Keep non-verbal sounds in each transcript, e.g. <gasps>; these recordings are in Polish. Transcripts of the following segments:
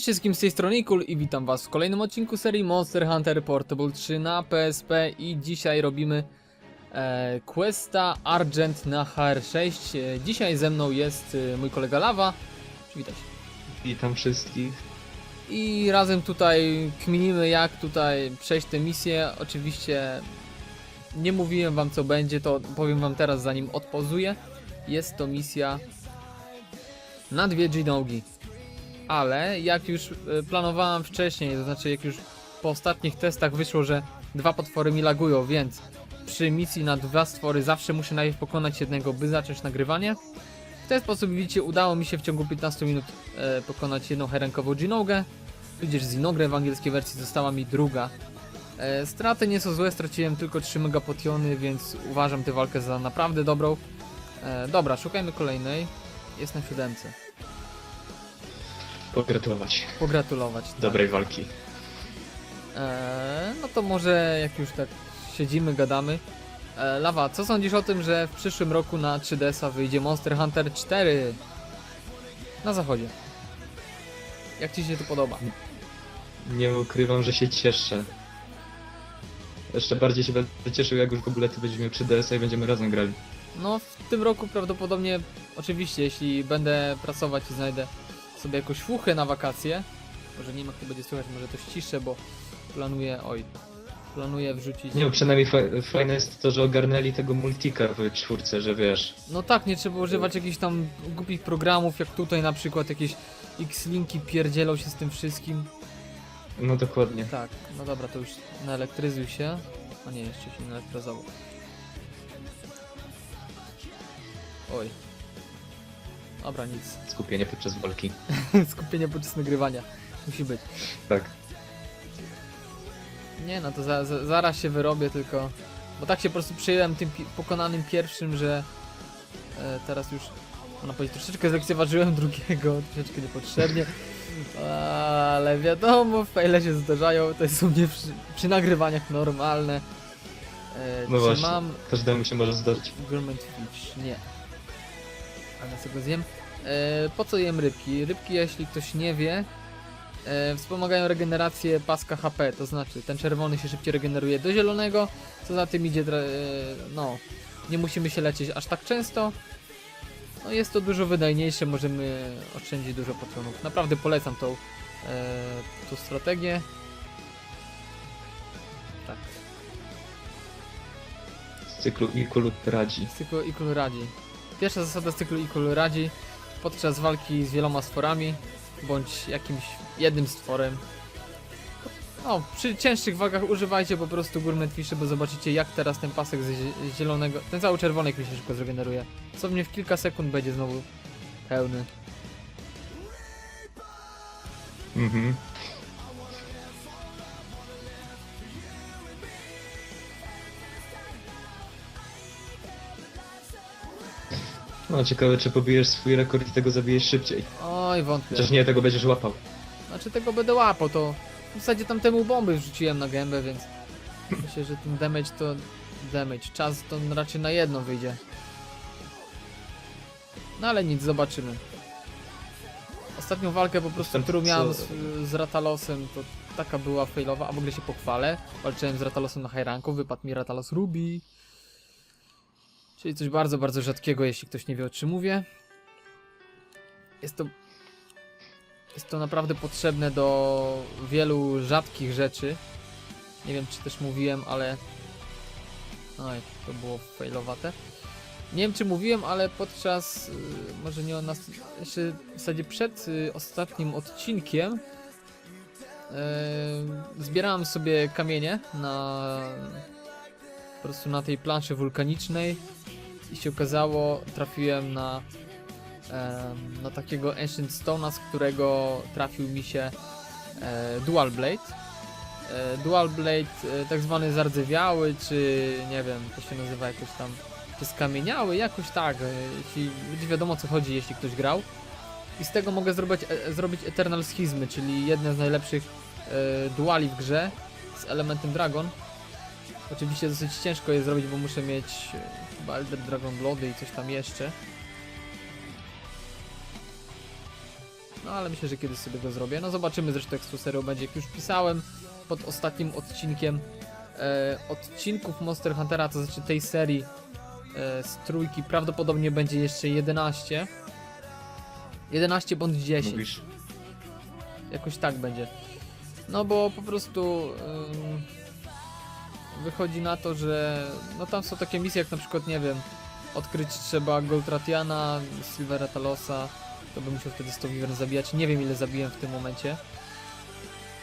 Cześć wszystkim z tej strony Ikul i witam was w kolejnym odcinku serii Monster Hunter Portable 3 na PSP i dzisiaj robimy e, Questa Argent na HR6. E, dzisiaj ze mną jest e, mój kolega Lawa, witaj. Witam wszystkich. I razem tutaj kminimy jak tutaj przejść tę misję. Oczywiście nie mówiłem wam co będzie, to powiem wam teraz zanim odpozuję. Jest to misja na dwie G-Nogi. Ale jak już e, planowałem wcześniej, to znaczy jak już po ostatnich testach wyszło, że dwa potwory mi lagują, więc przy misji na dwa stwory zawsze muszę najpierw pokonać jednego, by zacząć nagrywanie. W ten sposób widzicie, udało mi się w ciągu 15 minut e, pokonać jedną herenkową Ginogę. Tudzież Zinogrę w angielskiej wersji została mi druga. E, straty nie są złe, straciłem tylko 3 megapotiony, więc uważam tę walkę za naprawdę dobrą. E, dobra, szukajmy kolejnej. Jest na siódemce. Pogratulować Pogratulować. tak. dobrej walki. E, no to może jak już tak siedzimy, gadamy. E, Lawa, co sądzisz o tym, że w przyszłym roku na 3DS-a wyjdzie Monster Hunter 4 na zachodzie? Jak ci się to podoba? Nie ukrywam, że się cieszę. Jeszcze bardziej się będę cieszył, jak już w ogóle ty będziesz miał 3DS-a i będziemy razem grali. No, w tym roku prawdopodobnie, oczywiście, jeśli będę pracować i znajdę sobie jakąś fuchę na wakacje, może nie wiem jak to będzie słychać, może to ściszę, bo planuję, oj, planuję wrzucić... Nie, przynajmniej fa fajne jest to, że ogarnęli tego multika w czwórce, że wiesz. No tak, nie trzeba używać jakichś tam głupich programów, jak tutaj na przykład jakieś X-linki pierdzielą się z tym wszystkim. No dokładnie. Tak, no dobra, to już naelektryzuj się. A nie, jeszcze się nie elektryzował. Oj. Dobra, nic. Skupienie podczas walki. <laughs> Skupienie podczas nagrywania. Musi być. Tak. Nie no, to za, za, zaraz się wyrobię tylko. Bo tak się po prostu przyjęłem tym pi pokonanym pierwszym, że e, teraz już można powiedzieć, troszeczkę zlekceważyłem drugiego, <laughs> troszeczkę niepotrzebnie. Ale wiadomo, fejle się zdarzają, to jest u mnie przy, przy nagrywaniach normalne. E, No czy właśnie. mam Każdemu się może zdarzyć. Gourmet Fish? Nie. Ale co go zjem? E, po co jem rybki? Rybki, jeśli ktoś nie wie, e, wspomagają regenerację paska HP, to znaczy ten czerwony się szybciej regeneruje do zielonego, co za tym idzie, e, no, nie musimy się lecieć aż tak często. No jest to dużo wydajniejsze, możemy oszczędzić dużo potionów. Naprawdę polecam tą, e, tą strategię. Tak. Z cyklu Ikulu radzi. z cyklu Ikul radzi. Pierwsza zasada z cyklu Ikul radzi podczas walki z wieloma stworami bądź jakimś jednym stworem. No, przy cięższych wagach używajcie po prostu Gourmet Fishy, bo zobaczycie jak teraz ten pasek z zie- zielonego, ten cały czerwony mi się szybko zregeneruje. Co mnie w kilka sekund będzie znowu pełny. Mhm. No ciekawe, czy pobijesz swój rekord i tego zabijesz szybciej. Oj, wątpię. Chociaż nie, tego będziesz łapał. Znaczy tego będę łapał, to w zasadzie tamtemu bomby wrzuciłem na gębę, więc myślę, że ten damage to damage. Czas to raczej na jedno wyjdzie. No ale nic, zobaczymy. Ostatnią walkę po prostu, Jestem którą miałem z, z Ratalosem, to taka była failowa, a w ogóle się pochwalę. Walczyłem z Ratalosem na high ranku, wypadł mi Ratalos Ruby. Czyli coś bardzo, bardzo rzadkiego, jeśli ktoś nie wie o czym mówię. Jest to jest to naprawdę potrzebne do wielu rzadkich rzeczy. Nie wiem, czy też mówiłem, ale. Oj, to było failowate. Nie wiem, czy mówiłem, ale podczas. y, Może nie o nas. Jeszcze w zasadzie przed y, ostatnim odcinkiem. y, Zbierałem sobie kamienie na. Po prostu na tej planszy wulkanicznej. I się okazało, trafiłem na em, na takiego Ancient Stone'a, z którego trafił mi się e, Dual Blade. E, Dual Blade, e, tak zwany zardzewiały, czy nie wiem, to się nazywa jakoś tam, czy skamieniały, jakoś tak, e, jeśli będzie wiadomo co chodzi, jeśli ktoś grał. I z tego mogę zrobić, e, zrobić Eternal Schizmy, czyli jedne z najlepszych e, duali w grze z elementem Dragon. Oczywiście dosyć ciężko je zrobić, bo muszę mieć e, chyba Elder Dragon Bloody i coś tam jeszcze. No ale myślę, że kiedyś sobie go zrobię. No zobaczymy zresztą jak z będzie. Jak już pisałem pod ostatnim odcinkiem e, odcinków Monster Huntera, to znaczy tej serii e, z trójki prawdopodobnie będzie jeszcze 11. 11 bądź 10. Mówisz. Jakoś tak będzie. No bo po prostu ym, wychodzi na to, że no tam są takie misje jak na przykład, nie wiem, odkryć trzeba Goldratiana, Silvera Talosa, to bym musiał wtedy 100 Wyvern zabijać. Nie wiem ile zabiłem w tym momencie.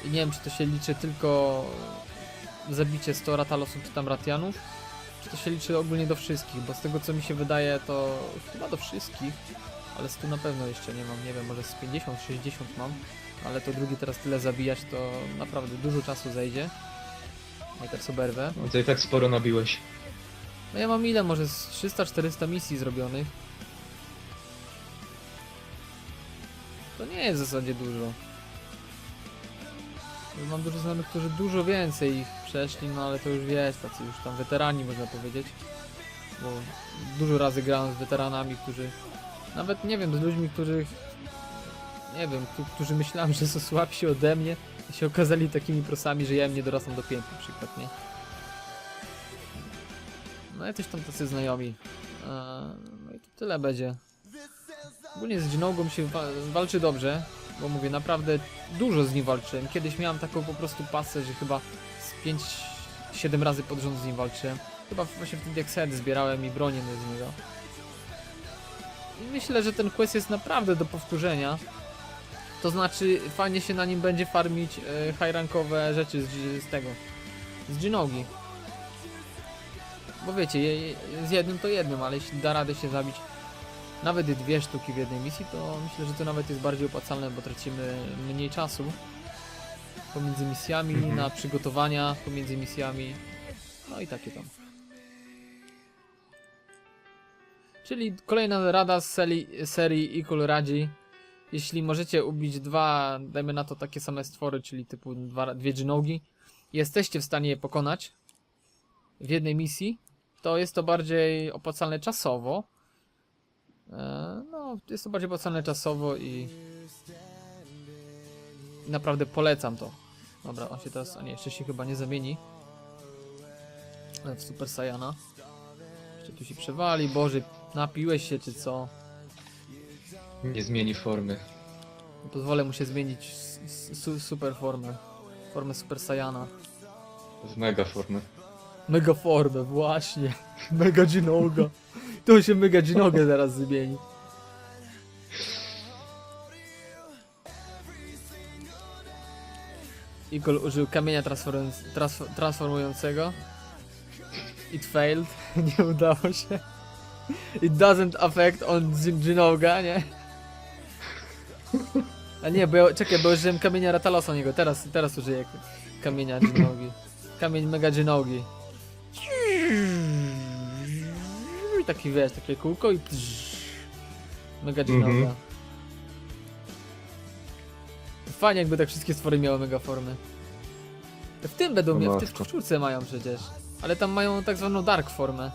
I nie wiem czy to się liczy tylko zabicie 100 Ratalosów czy tam Ratianów, czy to się liczy ogólnie do wszystkich, bo z tego co mi się wydaje to chyba do wszystkich, ale 100 na pewno jeszcze nie mam, nie wiem, może z 50, 60 mam ale to drugi teraz tyle zabijać, to naprawdę dużo czasu zejdzie. No i teraz oberwę. No to i tak sporo nabiłeś. No ja mam ile? Może z 300-400 misji zrobionych. To nie jest w zasadzie dużo. Mam dużo znajomych, którzy dużo więcej ich przeszli, no ale to już wiesz, tacy już tam weterani można powiedzieć. Bo dużo razy grałem z weteranami, którzy... Nawet nie wiem, z ludźmi, których... Nie wiem, któ- którzy myślałem, że są słabsi ode mnie się okazali takimi prosami, że ja im nie dorosłem do pięt na przykład, nie? No jacyś tam tacy znajomi. Eee, No i to tyle będzie. Ogólnie z Dzinogą się wa walczy dobrze, bo mówię, naprawdę dużo z nim walczyłem. Kiedyś miałem taką po prostu pasę, że chyba z 5-7 razy pod rząd z nim walczyłem. Chyba właśnie wtedy jak set zbierałem i bronię z niego. I myślę, że ten quest jest naprawdę do powtórzenia. To znaczy, fajnie się na nim będzie farmić e, high-rankowe rzeczy z, z tego. Z Dzinogi. Bo wiecie, je, z jednym to jednym, ale jeśli da radę się zabić nawet dwie sztuki w jednej misji, to myślę, że to nawet jest bardziej opłacalne, bo tracimy mniej czasu pomiędzy misjami, Mhm. na przygotowania pomiędzy misjami. No i takie tam. Czyli kolejna rada z serii, serii Equal Radzi. Jeśli możecie ubić dwa, dajmy na to takie same stwory, czyli typu dwa, dwie dżinogi, jesteście w stanie je pokonać w jednej misji, to jest to bardziej opłacalne czasowo. E, No, jest to bardziej opłacalne czasowo i naprawdę polecam to. Dobra, on się teraz, a nie, jeszcze się chyba nie zamieni e, w Super Saiyana. Jeszcze tu się przewali, Boże, napiłeś się czy co? Nie zmieni formy. Pozwolę mu się zmienić s- su super formę. Formę Super Saiyana. W mega formę. Mega formę, właśnie. <laughs> Mega Ginoga. To się Mega Ginogę zaraz zmieni. Igor użył kamienia transformując, transf transformującego. It failed. <laughs> Nie udało się. It doesn't affect on Gin- Ginoga, nie? A nie, bo ja, czekaj, bo użyłem kamienia Ratalosa niego. Teraz, teraz użyję kamienia Ginogi. Kamień Mega Ginogi. I taki wiesz, takie kółko i mega dzinoga. Mhm. Fajnie jakby tak wszystkie stwory miały mega formy. W tym będą O mieć, w, matko. w czwórce mają przecież. Ale tam mają tak zwaną dark formę.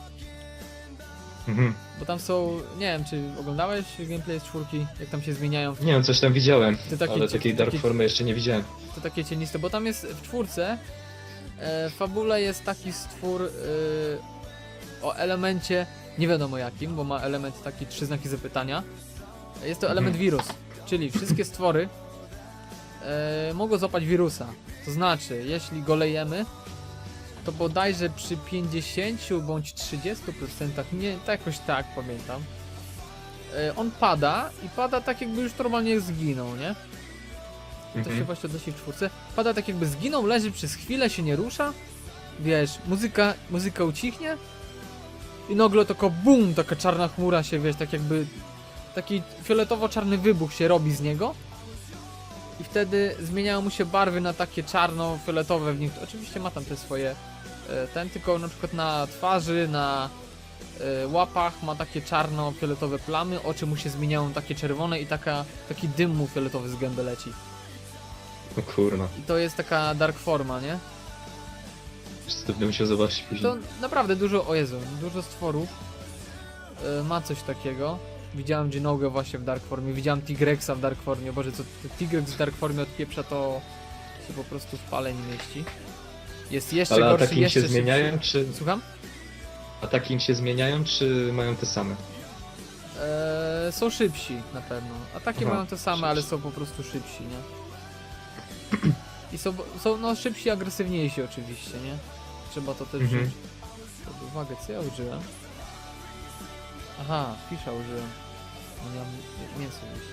Mhm. Bo tam są, nie wiem czy oglądałeś gameplay z czwórki, jak tam się zmieniają Nie wiem, coś tam widziałem, Ty takie ale ci- takiej dark takie- formy jeszcze nie widziałem. to takie cieniste, bo tam jest w czwórce e, w fabule jest taki stwór e, o elemencie nie wiadomo jakim, bo ma element taki trzy znaki zapytania. Jest to element Mhm. wirus, czyli wszystkie stwory e, mogą złapać wirusa. To znaczy, jeśli go lejemy, to bodajże przy 50 bądź 30%, nie, tak jakoś tak pamiętam, e, on pada i pada tak jakby już normalnie zginął, nie? to się Mhm. właśnie odnosi w czwórce. Pada tak jakby zginął, leży przez chwilę, się nie rusza. Wiesz, muzyka, muzyka ucichnie. I nagle taka bum, taka czarna chmura się, wiesz, tak jakby taki fioletowo-czarny wybuch się robi z niego. I wtedy zmieniają mu się barwy na takie czarno-fioletowe w nim. Oczywiście ma tam te swoje e, ten, tylko na przykład na twarzy, na e, łapach ma takie czarno-fioletowe plamy, oczy mu się zmieniają takie czerwone i taka, taki dym mu fioletowy z gęby leci. O kurna. I to jest taka dark forma, nie? To musiał zobaczyć później. To naprawdę dużo, o Jezu, dużo stworów y, ma coś takiego. Widziałem Ginogę właśnie w Dark Formie, widziałem Tigrexa w Dark Formie, boże co Tigrex w Dark Formie od pieprza to się po prostu w pale nie mieści. Jest jeszcze Ale gorszy, ataki im jeszcze się zmieniają, czy... Słucham? Ataki im się zmieniają, czy mają te same? Eee, są szybsi na pewno. Ataki Aha, mają te same, ale są po prostu szybsi, nie? I są, są no szybsi i agresywniejsi oczywiście, nie? Trzeba to też Mhm. wziąć pod uwagę. Co ja użyłem? Aha, fisza użyłem. No miałem mięso gdzieś.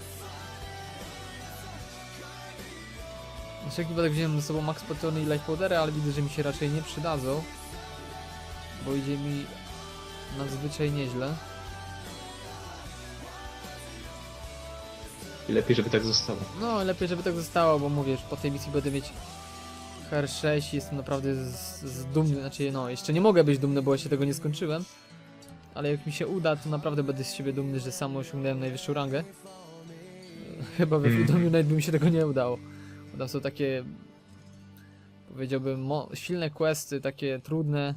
Na wszelki wypadek wziąłem ze sobą max patony i life powdery, ale widzę, że mi się raczej nie przydadzą. Bo idzie mi nadzwyczaj nieźle. I lepiej, żeby tak zostało. No, lepiej, żeby tak zostało, bo mówię, że po tej misji będę mieć HR6 jestem naprawdę z, z dumny, znaczy no, jeszcze nie mogę być dumny, bo jeszcze tego nie skończyłem. Ale jak mi się uda, to naprawdę będę z siebie dumny, że sam osiągnąłem najwyższą rangę. Chyba we Mm. Freedom Unite by mi się tego nie udało. Tam są takie, powiedziałbym, silne questy, takie trudne,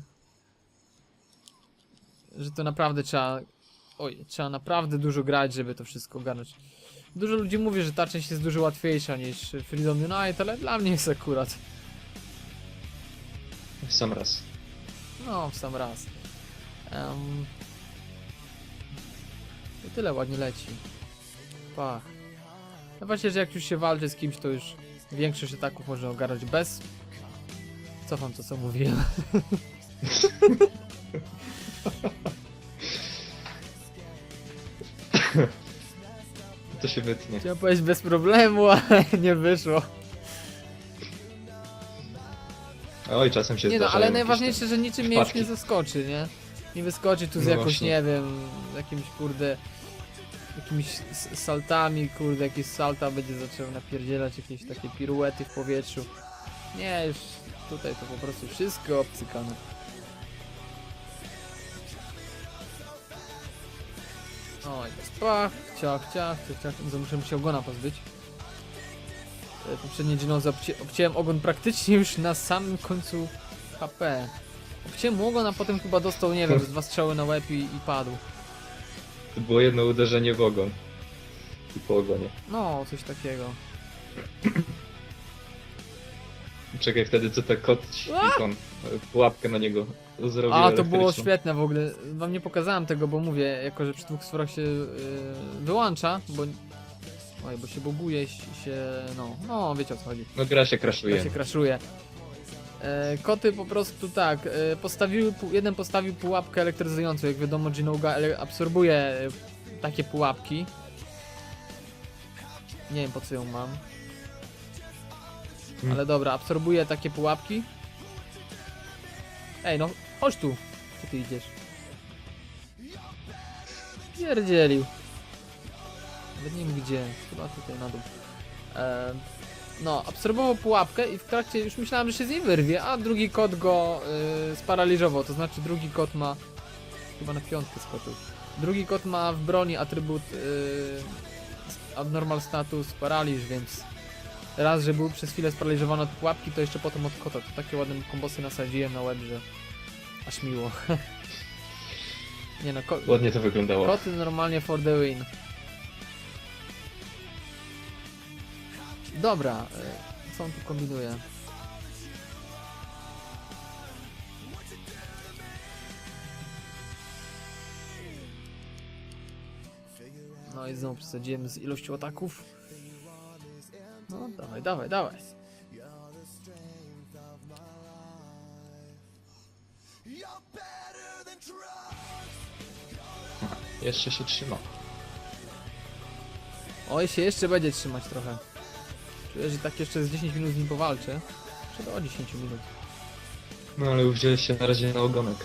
że to naprawdę trzeba, oj, trzeba naprawdę dużo grać, żeby to wszystko ogarnąć. Dużo ludzi mówi, że ta część jest dużo łatwiejsza niż Freedom Unite, ale dla mnie jest akurat. W sam raz. No, w sam raz. Um, I tyle ładnie leci. Pach. No właśnie, że jak już się walczy z kimś, to już większość ataków można ogarnąć bez... Cofam to, co mówiłem. <laughs> To się wytnie. Chciałem powiedzieć bez problemu, ale nie wyszło. Oj, czasem się Nie no, zdarzają ale jakieś najważniejsze, że niczym mnie już wpadki. nie zaskoczy, nie? Nie wyskoczy tu z No jakąś, właśnie. nie wiem, jakimś kurde, jakimiś s- saltami, kurde, jakieś salta będzie zaczął napierdzielać, jakieś takie piruety w powietrzu. Nie, już tutaj to po prostu wszystko obcykane. Oj, pach, ciach, ciach, ciach, ciach, to muszę się ogona pozbyć. E, Poprzednie Genoza obci obciąłem ogon praktycznie już na samym końcu HP. Obciąłem mu ogon, a potem chyba dostał, nie wiem, z dwa strzały na łeb i, i padł. To było jedno uderzenie w ogon. I po ogonie. No, coś takiego. Czekaj, wtedy co ten kot świkon, pułapkę na niego zrobił A, to było elektryczną. świetne w ogóle. Wam nie pokazałem tego, bo mówię, jako że przy dwóch stworach się yy, wyłącza, bo... Oj, bo się buguje się, no, no, wiecie o co chodzi. No gra się Ja kraszuje. się kraszuje. E, koty po prostu tak, e, postawiły, jeden postawił pułapkę elektryzującą, jak wiadomo Ginouga absorbuje e, takie pułapki. Nie wiem po co ją mam. Hmm. Ale dobra, absorbuje takie pułapki. Ej no, chodź tu. Gdzie ty idziesz? Pierdzielił. Nawet nie wiem gdzie, chyba tutaj na dół. E, no, absorbował pułapkę i w trakcie już myślałem, że się z niej wyrwie, a drugi kot go y, sparaliżował. To znaczy drugi kot ma chyba na piątkę skoczył. Drugi kot ma w broni atrybut y, abnormal status paraliż, więc raz, że był przez chwilę sparaliżowany od pułapki, to jeszcze potem od kota. To takie ładne kombosy nasadziłem na łeb, że aż miło. <laughs> Nie no, ko Ładnie to wyglądało. koty normalnie for the win. Dobra, y, co on tu kombinuje? No i znowu przesadziłem z ilością ataków. No, dawaj, dawaj, dawaj. Jeszcze się trzyma. Oj, się jeszcze będzie trzymać trochę. Że tak jeszcze z 10 minut z nim powalczę. Czy do 10 minut. No ale już wziąłeś się na razie na ogonek.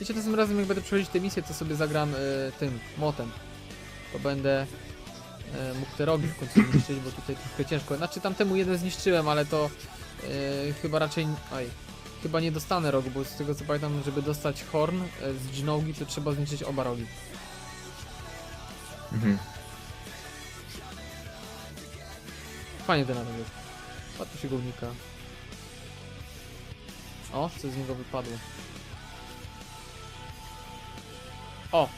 Wiecie, tym razem jak będę przechodzić tę misję, to sobie zagram e, tym, motem. To będę e, mógł te rogi w końcu zniszczyć, bo tutaj trochę ciężko. Znaczy tamtemu jeden zniszczyłem, ale to e, chyba raczej... Oj, chyba nie dostanę rogu, bo z tego co pamiętam, żeby dostać horn e, z dżinogi, to trzeba zniszczyć oba rogi. Mhm. Fajnie ten nawet jest. Patrzę się gównika. O, co z niego wypadło. O!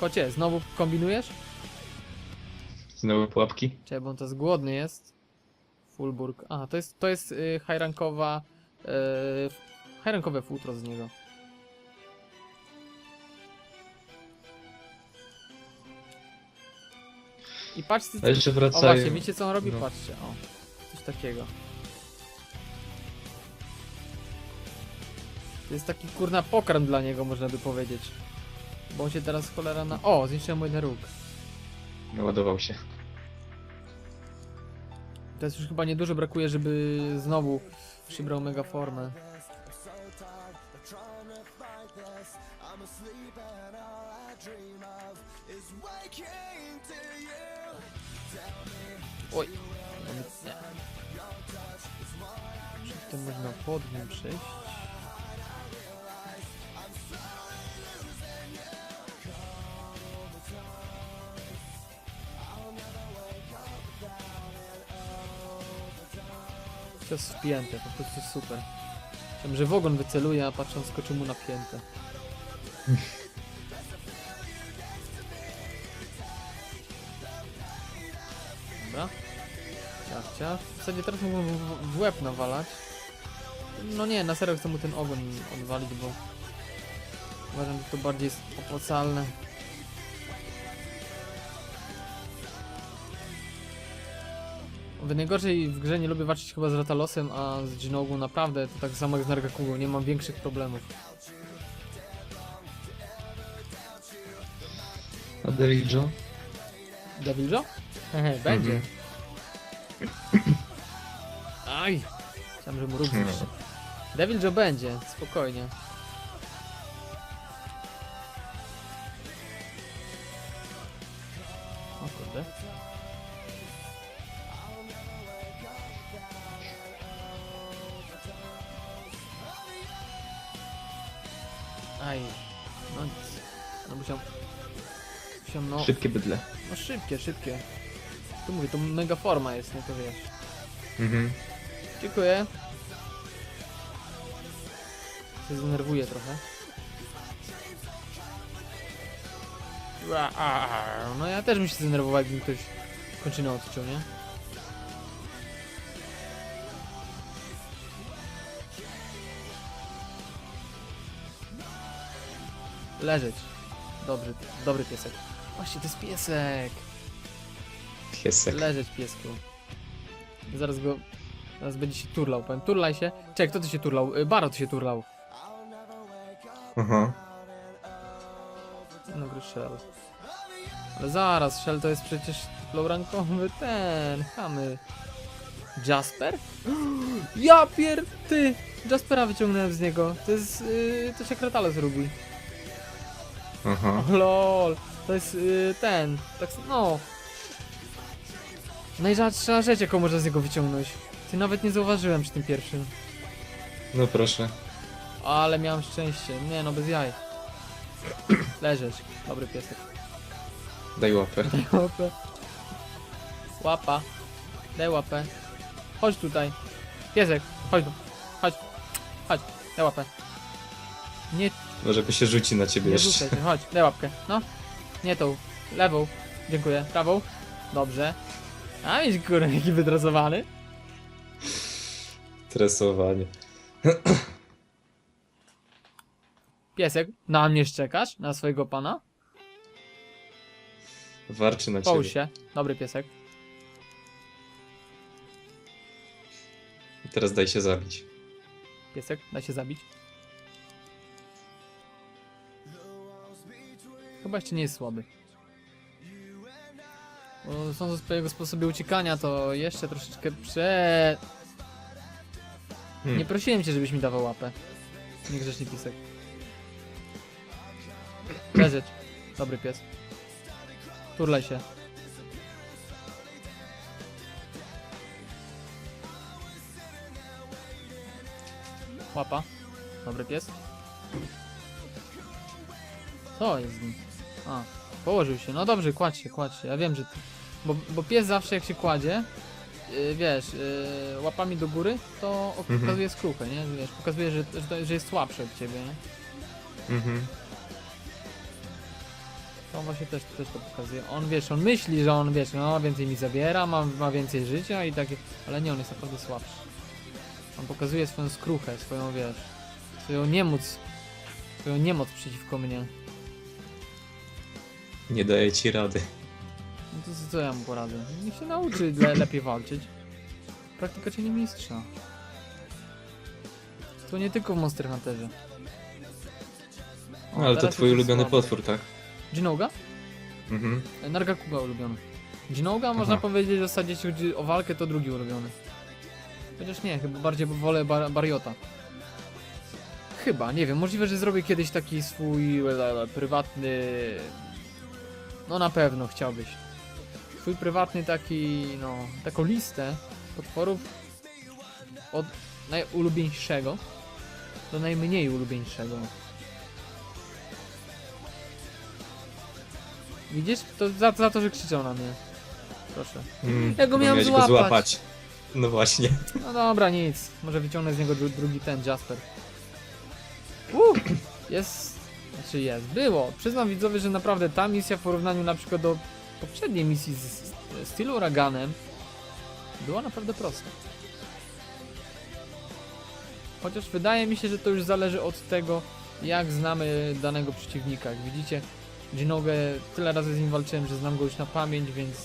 Kocie, znowu kombinujesz? Znowu pułapki. Czekaj, bo on to głodny jest. Fulburg. A, to jest, to jest y, high rankowa. Y, high rankowe futro z niego. I patrzcie, A jeszcze o wracają. właśnie, wiecie co on robi? no. Patrzcie, o. Coś takiego. To jest taki kurna pokarm dla niego, można by powiedzieć. Bo on się teraz cholera na... O, zniszczyłem mój róg. Naładował się. Teraz już chyba niedużo brakuje, żeby znowu przybrał mega formę. Oj. No nic nie. Czy to można pod nim przejść? To jest wpięte, po prostu super. Myślałem, że w ogon wyceluje, a patrząc skoczył mu na piętę. <laughs> Ciach. W zasadzie teraz mógłbym w, w łeb nawalać. No nie, na serio chcę mu ten ogon odwalić, bo uważam, że to bardziej jest opłacalne. W najgorzej w grze nie lubię walczyć chyba z Ratalosem, a z Dzinogą naprawdę to tak samo jak z Nargakugą, nie mam większych problemów. A David Joe? Devil Joe? Hehe, będzie. Aj! Chciałem, że mu róg zniszczy. Devil Joe będzie, spokojnie. O kurde. Aj, no nic. No musiał... Musiał no... Szybkie bydle. No szybkie, szybkie. Tu mówię, to mega forma jest, nie to wiesz. Mhm. Dziękuję. Się zdenerwuję trochę. Ua, a, a, No ja też bym się zdenerwował, jakby mi ktoś kończynę odciął, nie? Leżeć. Dobry, dobry piesek. Właśnie, to jest piesek. Piesek. Leżeć piesku. Zaraz go. Zaraz będzie się turlał, powiem. Turlaj się. Czekaj, kto ty się turlał? Y, Baro ty się turlał. Aha. No gry Shell. Ale zaraz, Shell to jest przecież lowrankowy ten, chamy. Jasper? <gasps> Ja pier... ty! Jaspera wyciągnąłem z niego. To jest... Yy, to się Kratales robi. Aha. O lol. To jest yy, ten. Tak, s- no. Najrzadsza rzecz, jaką można z niego wyciągnąć. Ty nawet nie zauważyłem przy tym pierwszym. No proszę. Ale miałem szczęście. Nie no, bez jaj. Leżeć. Dobry piesek. Daj łapę. <laughs> Daj łapę. Łapa. Daj łapę. Chodź tutaj. Piesek, chodź tu. Chodź. Chodź. Daj łapę. Nie, Może by się rzuci na ciebie nie jeszcze. rzucaj się. Chodź. Daj łapkę. No. Nie tą. Lewą. Dziękuję. Prawą. Dobrze. A mieć górę jaki wydrosowany. Tresowanie. Piesek, na mnie szczekasz? Na swojego pana? Warczy na Połóż ciebie. się. Dobry piesek. I teraz daj się zabić. Piesek, da się zabić. Chyba jeszcze nie jest słaby. Sądząc po jego sposobie uciekania, to jeszcze troszeczkę prze... Hmm. Nie prosiłem cię, żebyś mi dawał łapę. Niegrzeczny piesek. Leżeć. Dobry pies. Turlaj się. Łapa. Dobry pies. Co jest z nim? A, położył się. No dobrze, kładź się, kładź się. Ja wiem, że ty... Bo, bo pies zawsze jak się kładzie, y, wiesz, y, łapami do góry, to Mhm. pokazuje skruchę, nie? Wiesz, pokazuje, że, że, że jest słabszy od ciebie, nie? Mhm. To on właśnie też, też to pokazuje. On, wiesz, on myśli, że on, wiesz, no więcej mi zabiera, ma, ma więcej życia i takie, ale nie, on jest naprawdę słabszy. On pokazuje swoją skruchę, swoją, wiesz, swoją niemoc, swoją niemoc przeciwko mnie. Nie daję ci rady. No to co- co ja mu poradzę? Niech się nauczy le lepiej walczyć. Praktyka cię nie mistrza. To nie tylko w Monster Hunterze. O, No, ale to teraz twój już jest ulubiony słabo. potwór, tak? Jinouga? Mhm. Nargakuga ulubiony. Jinouga można Aha. powiedzieć, w zasadzie jeśli chodzi o walkę, to drugi ulubiony. Chociaż nie, chyba bardziej wolę bar Bariota. Chyba, nie wiem, możliwe, że zrobię kiedyś taki swój e, prywatny... No na pewno chciałbyś. Swój prywatny taki, no, taką listę potworów od najulubieńszego do najmniej ulubieńszego. Widzisz? To za, za to, że krzyczą na mnie. Proszę. Mm, Ja go bo miałem miałeś złapać. No właśnie. No dobra, nic. Może wyciągnę z niego dru drugi ten Jasper. Uuu, jest. Znaczy jest, było. Przyznam widzowie, że naprawdę ta misja w porównaniu na przykład do poprzedniej misji z, Steel Uraganem była naprawdę prosta. Chociaż wydaje mi się, że to już zależy od tego, jak znamy danego przeciwnika. Jak widzicie, Jinogę tyle razy z nim walczyłem, że znam go już na pamięć, więc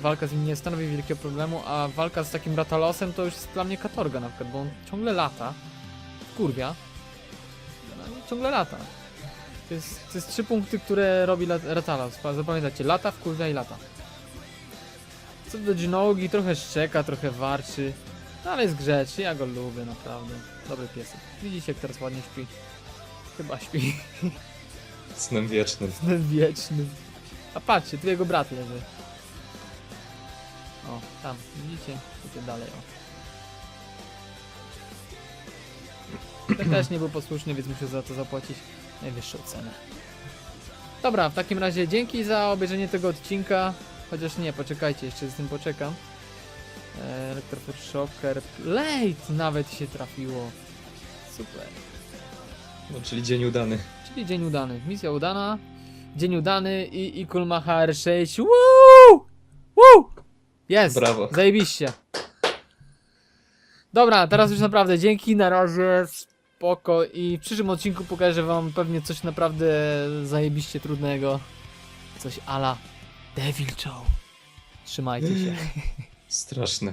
walka z nim nie stanowi wielkiego problemu, a walka z takim Ratalosem to już jest dla mnie katorga na przykład, bo on ciągle lata, kurwia, no ciągle lata. To jest, to jest trzy punkty, które robi Pa- zapamiętajcie, lata, wkurwia i lata. Co do Jinogi, trochę szczeka, trochę warczy, no ale jest grzeczny, ja go lubię naprawdę, dobry piesek. Widzicie jak teraz ładnie śpi? Chyba śpi, <laughs> Snem wiecznym. ten wieczny. A patrzcie, tu jego brat leży. O, tam, widzicie? Tutaj dalej, o. Ten też nie był posłuszny, więc musiał za to zapłacić najwyższą cenę. Dobra, w takim razie dzięki za obejrzenie tego odcinka. Chociaż nie, poczekajcie, jeszcze z tym poczekam. E, Electrofor Shocker. Late nawet się trafiło. Super. No, czyli dzień udany. Czyli dzień udany. Misja udana. Dzień udany i Ikul ma HR6. Woo! Woo! Jest! Brawo. Zajebiście. Dobra, teraz już naprawdę dzięki, na razie, spoko i w przyszłym odcinku pokażę wam pewnie coś naprawdę zajebiście trudnego. Coś ala Devil Show. Trzymajcie się. Straszne.